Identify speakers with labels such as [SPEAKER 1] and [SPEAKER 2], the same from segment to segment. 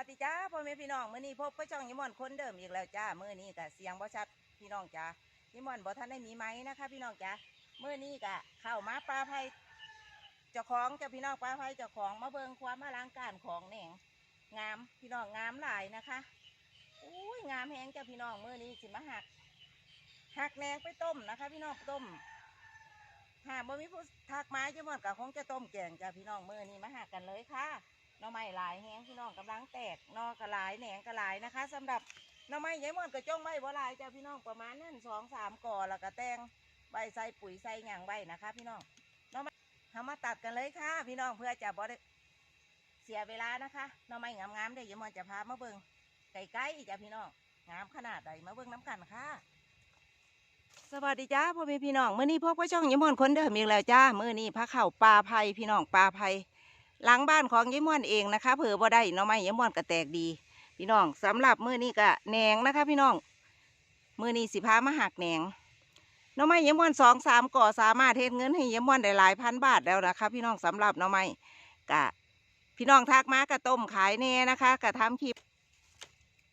[SPEAKER 1] วัสดีจ้าพ่อแม่พี่น้องเมื้อนี้พบกับช่องยิมอนคนเดิมอีกแล้วจ้าเมื้อนี้ก็เสียงบ่ชัดพี่น้องจ้ายิมอนบ่ทันได้มีไหมนะคะ พี่น้องจ้าเมื้อนี้ก็เข้ามาปลาไผ่เจ้าของเจ้าพี่น้องปลาไผ่เจ้าของมาเบิ่งความอลังการของแหน่งงามพี่น้องงามหลายนะคะอุ้ยงามแฮงเจ้าพี่น้องเมื้อนี้สิมาหักหักแหนงไปต้มนะคะ พี่น้องต้มหากบ่มีผู้ทักไม้ยิมอนก็คงจะต้มแกงจ้าพี่น้องเมื้อนี้มาหักกันเลยค่ะ หน่อไหลายแห้งพี่น้องกำลังแตกนอกระหลายแหนงกระหลายนะคะสำหรับน่อไม้ยายมอนกระจ้องไว้บ่หลายจ้ะพี่น้องประมาณนั้นสองสามก่อแล้วก็แตงใบใส่ปุ๋ยใส่หยางใบนะคะ พี่น้องน่อไม้ทำมาตัดกันเลยค่ะ พี่น้องเพื่อจะบ่ได้เสียเวลานะคะน่อไม้งามๆเดี๋ยวยายมอนจะพามาเบิ่งไก่ไก่จ้ะพี่น้องงามขนาดใดมาเบิ่งน้ำกันค่ะ สวัสดีจ้าพ่อแม่พี่น้องเมื้อนี้พบกับช่องยายมอนคนเดิมอีกแล้วจ้าเมื้อนี้พาเข้าปลาไผ่พี่น้องปลาไผ่ หลังบ้านของยายม่วนเองนะคะเผื่อบ่ได้น้อไม้ยายม่วนก็แตกดี พี่น้องสำหรับมื้อนี้ก็แหนงนะคะ พี่น้องมื้อนี้สิพามาหักแหนงน้อไม้ยายม่วนสองสามก่อสามารถเทศเงินให้ยายม่วนได้หลายพันบาทแล้วนะคะ พี่น้องสำหรับน้อไม้กะพี่น้องทักมากระต้มขายแน่นะคะกระทำคลิป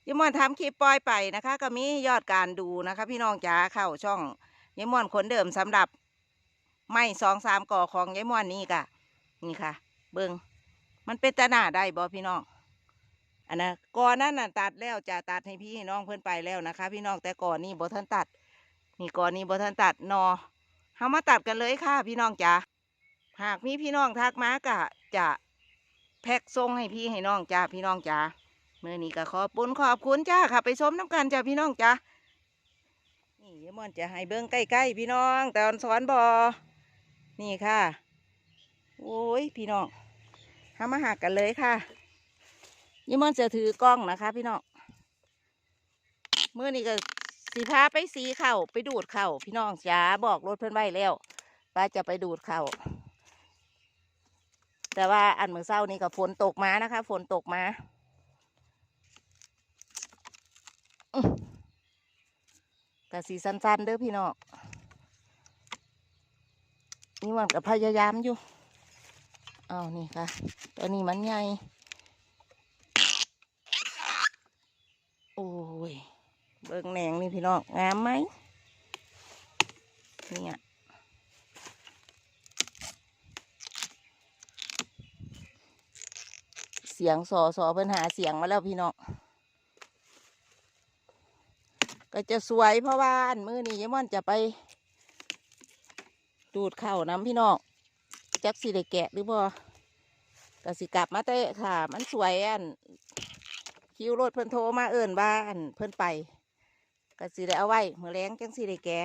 [SPEAKER 1] ยายม่วนทำคลิปปล่อยไปนะคะ ก็มียอดการดูนะคะ พี่น้องจ๋าเข้าช่องยายม่วนคนเดิมสำหรับไม้สองสามก่อของยายม่วนนี่กะนี่ค่ะ เบิงมันเป็นตาหน้าได้บ่พี่น้องอันนะก่อนนั้นน่ะตัดแล้วจะตัดให้พี่ให้น้องเพื่อนไปแล้วนะคะ พี่น้องแต่ก่อนนี่บ่ทันตัด นี่ก่อนนี่บ่ทันตัดนอเฮามาตัดกันเลยค่ะ พี่น้องจ๋าหากมีพี่น้องทักมากะจะแพ็กส่งให้พี่ให้น้องจ้าพี่น้องจ๋าเมื่อนี้ก็ขอบคุญขอบคุณจ้าค่ะ ไปชมน้ำกันจ้าพี่น้องจ้านี่ยมอนจะให้เบิ้งใกล้ๆพี่น้องแต่สอนบอนี่ค่ะ โอ้ยพี่น้อง ทำมาหักกันเลยค่ะยี่มอนจะถือกล้องนะคะ พี่น้องเมื่อนี้ก็สีพาไปสีเข่าไปดูดเข่าพี่น้องจ๋าบอกรถเพื่อนไว้แล้วว่าจะไปดูดเข่าแต่ว่าอันเมื่อเช้านี้ก็ฝนตกมานะคะ ฝนตกมาแต่สีสั้นๆเด้อพี่น้องนี่มันก็พยายามอยู่ เอานี่ค่ะ ตัวนี้มันใหญ่ โอ้ย เบิ่งแหนงนี่พี่น้อง งามไหมเนี่ยเสียงสอสอเพิ่นหาเสียงมาแล้วพี่น้อง ก็จะสวยเพราะว่าอันมือนี้ยายม่อนจะไป ดูดเข่าวน้ำพี่น้องจักสิได้แกะหรือบ่ ก็สิกลับมาเตะค่ะ มันสวยอันคิวรถเพิ่นโทรมาเอิ่นบ้านเพิ่นไปก็สิได้เอาไว้มือแรงจังสิได้แกะ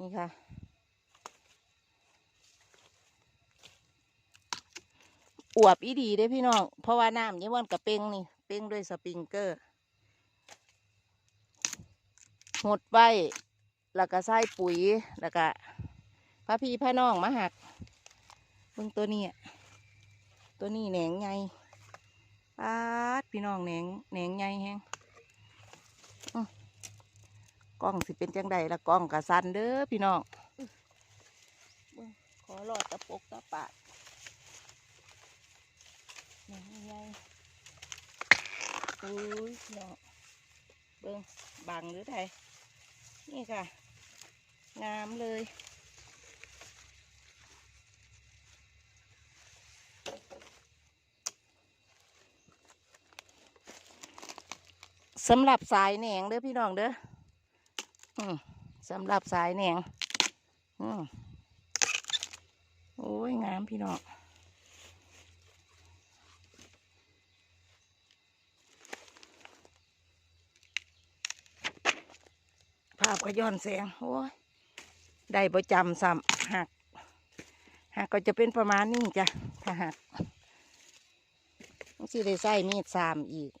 [SPEAKER 1] นี่ค่ะ อวบอีดีเด้พี่น้อง เพราะว่าน้ำยี่วันกับเป้งนี่ เป้งด้วยสปริงเกอร์หดไว้แล้วก็ใส่ปุ๋ยแล้วก็พระพี่พระน้องมาหักเบิ่งตัวนี้ ตัวนี้แหนงไงปาดพี่น้องแหนงแหนงไงแฮงกล้องสิเป็นจังใดละกล้องกะสันเด้อพี่น้องขอหลอดตะปกตะปาดแหนงไงโอ้ยพี่น้องเบิ่งบังหรือไทยนี่ค่ะงามเลย สำหรับสายแหนงเด้อพี่น้องเด้อสำหรับสายแหนงอืมโอ้ยงามพี่น้องภาพก็ย้อนแสง โอ้ย ได้ประจำซ้ำหัก หักก็จะเป็นประมาณนี้จ้ะ ถ้าหักต้องสิได้ใส่มีดสามอีก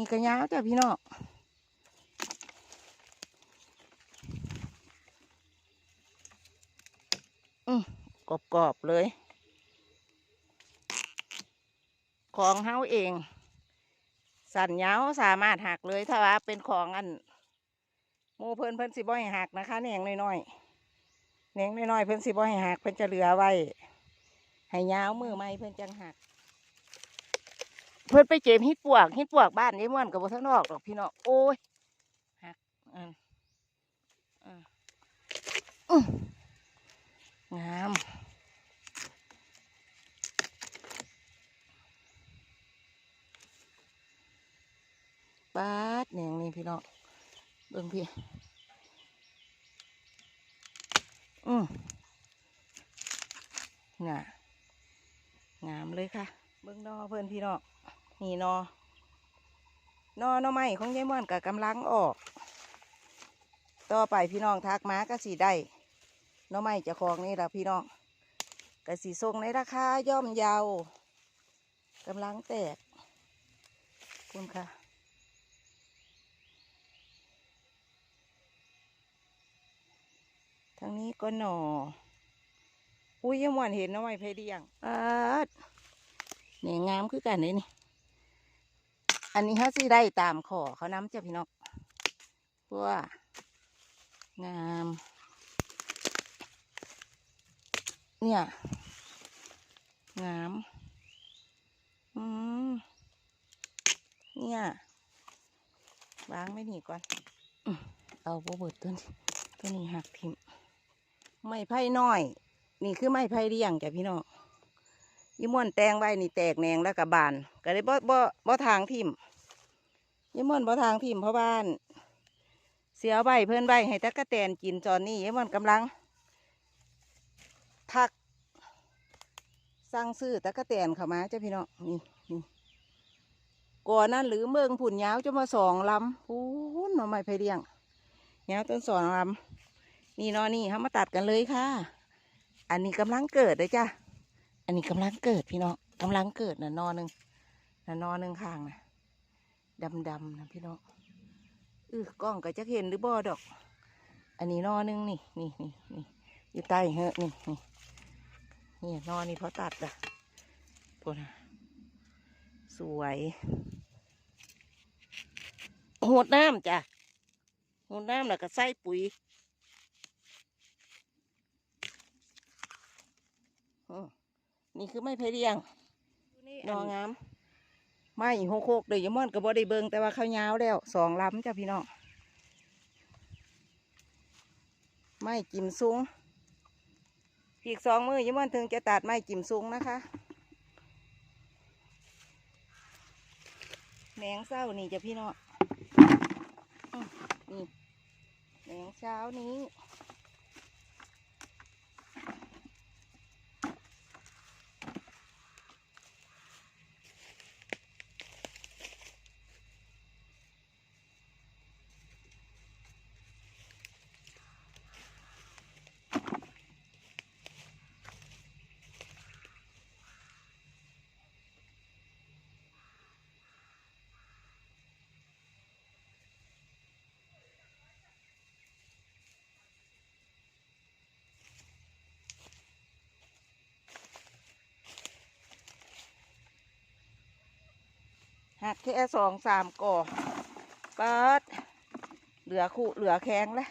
[SPEAKER 1] นี่กระยาวจ้ะพี่น้องอืมกรอบๆเลย ของเฮาเอง สันยาวสามารถหักเลยถ้าว่าเป็นของอันหมูเพิ่นเพิ่นสิบ่ให้หักนะคะแหนงน้อยๆแหนงน้อยๆเพิ่นสิบ่ให้หักเพิ่นจะเหลือไว้ให้ยาวมือไม่เพิ่นจังหัก เพิ่นไปเก็บฮิตปวกฮิตปวกบ้านยายม่วนกับบ่ทั้งนอกดอกพี่น้องโอ้ยหักอันอ่าอื้องามปาดแหนงนี่พี่น้องเบิ่งพี่อืมน่ะงามเลยค่ะ เบิ่งนอเพื่อนพี่น้อง นี่นอนอนอไม้ของยายม่วนกับกำลังออก ต่อไปพี่น้องทักมาก็สีได้นอไม้จะคลองนี่ละพี่น้องก็สีทรงในราคาย่อมเยาวกำลังแตกคุณค่ะทางนี้ก็หนอ อุ้ยยังหวานเห็นนะไม้เพเดียงอาเนี่ยงามคือกันเลยนี่ อันนี้เขาสิได้ตามขอเขาน้ำจ้ะพี่น้องเพราะว่างาม เนี่ยงามอืมเนี่ยวางไม่หนีก่อนเอาโบเบิดตัวนี้ตัวนี้หักทิมไม้ไผ่น้อย นี่คือไม้ไผ่เรียงจ้ะพี่น้อง ยี่ม่วนแตงไว้นี่แตกแหนงแล้วกับบาน ก็เลยบ่บ่บ่ทางทิมยี่ม่วนบ่ทางทิมเพราะบ้าน เสียใบเพื่อนใบให้ตะกะแตนกินจอนนี่ยี่ม่วนกำลังทักสั่งซื้อตะกะแตนเข้ามาเจ้ะพี่น้องนี่นี่ก่อนนั้นหรือเมืองผุ่นยาวจะมาสองลำพูนหน่อไม้ไผ่เรียงยาวต้นสองลำนี่เนอนี่เขามาตัดกันเลยค่ะ อันนี้กำลังเกิดเลยจ้ะ อันนี้กำลังเกิดพี่น้องกำลังเกิดนะนอหนึ่งนะนอหนึ่งข้างนะดำดำนะพี่น้องเออกล้องก็จะเห็นหรือบ่ดอก อันนี้นอหนึ่งนี่นี่นี่นี่อยู่ใต้เหอะนี่นี่นี่นอนี่เพอตัดอะพวกนะสวยหดน้ำจ้ะหดน้ำแล้วก็ใส่ปุ๋ย อืม นี่คือไม่เพเรียงนองามไม่หกหกเดี๋ยวอยามอนกับบอได้เบิงแต่ว่าเขายาวแล้วสองลำจ้ะพี่น้องไม่จิมซุ้งอีกสองมือยามอนถึงจะตัดไม้จิมซุ้งนะคะแหนงเศร้านี่จ้ะพี่น้องอืมนี่แหนงเช้านี้ หักแค่สองสามก่อเปิดเหลือคู่เหลือแข็งแล้ว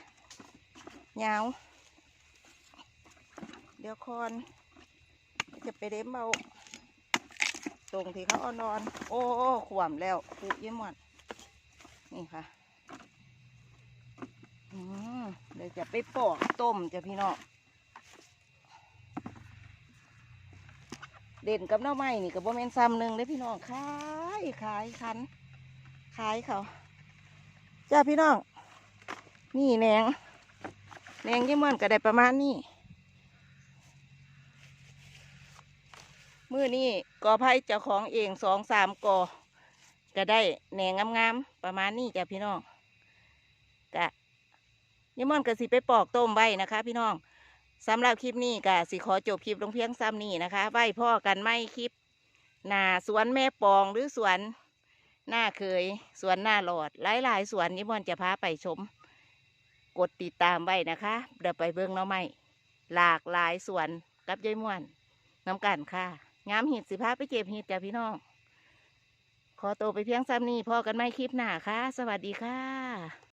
[SPEAKER 1] ยาว เดี๋ยวคอน จะไปเด็มเอาตรงที่เขาเอานอนโอ้โอ้ขวมแล้วคู่ยี่หมดนี่ค่ะ อืมเดี๋ยวจะไปปอกต้มจะพี่น้อง เด่นกับหน้าไม้นี่กับโบแมนซ้ำหนึ่งเลยพี่น้องขายขายคันขายเขาจ้าพี่น้อง นี่แหนงแหนงยี่มันก็ได้ประมาณนี้มือนี่กอไผ่เจ้าของเองสองสามกอก็ได้แหนงงามๆประมาณนี้จ้ะพี่น้องกะยี่มันก็สิไปปอกต้มไว้นะคะ พี่น้อง สำหรับคลิปนี้ก็สิขอจบคลิปลงเพียงซ้ำนี้นะคะไว้พ่อกันไม่คลิปหน้าสวนแม่ปองหรือสวนหน้าเคยสวนหน้าหลอด หลายๆสวนนิมนต์จะพาไปชม กดติดตามไว้นะคะเดี๋ยวไปเบิ้องหน้องไม้หลากหลายสวนกับยายม่วนน้ำกันค่ะงามหิดสิพาไปเก็บหิดจ้ะพี่น้อง ขอโตไปเพียงซ้ำนี้พ่อกันไม่คลิปหน้าค่ะ สวัสดีค่ะ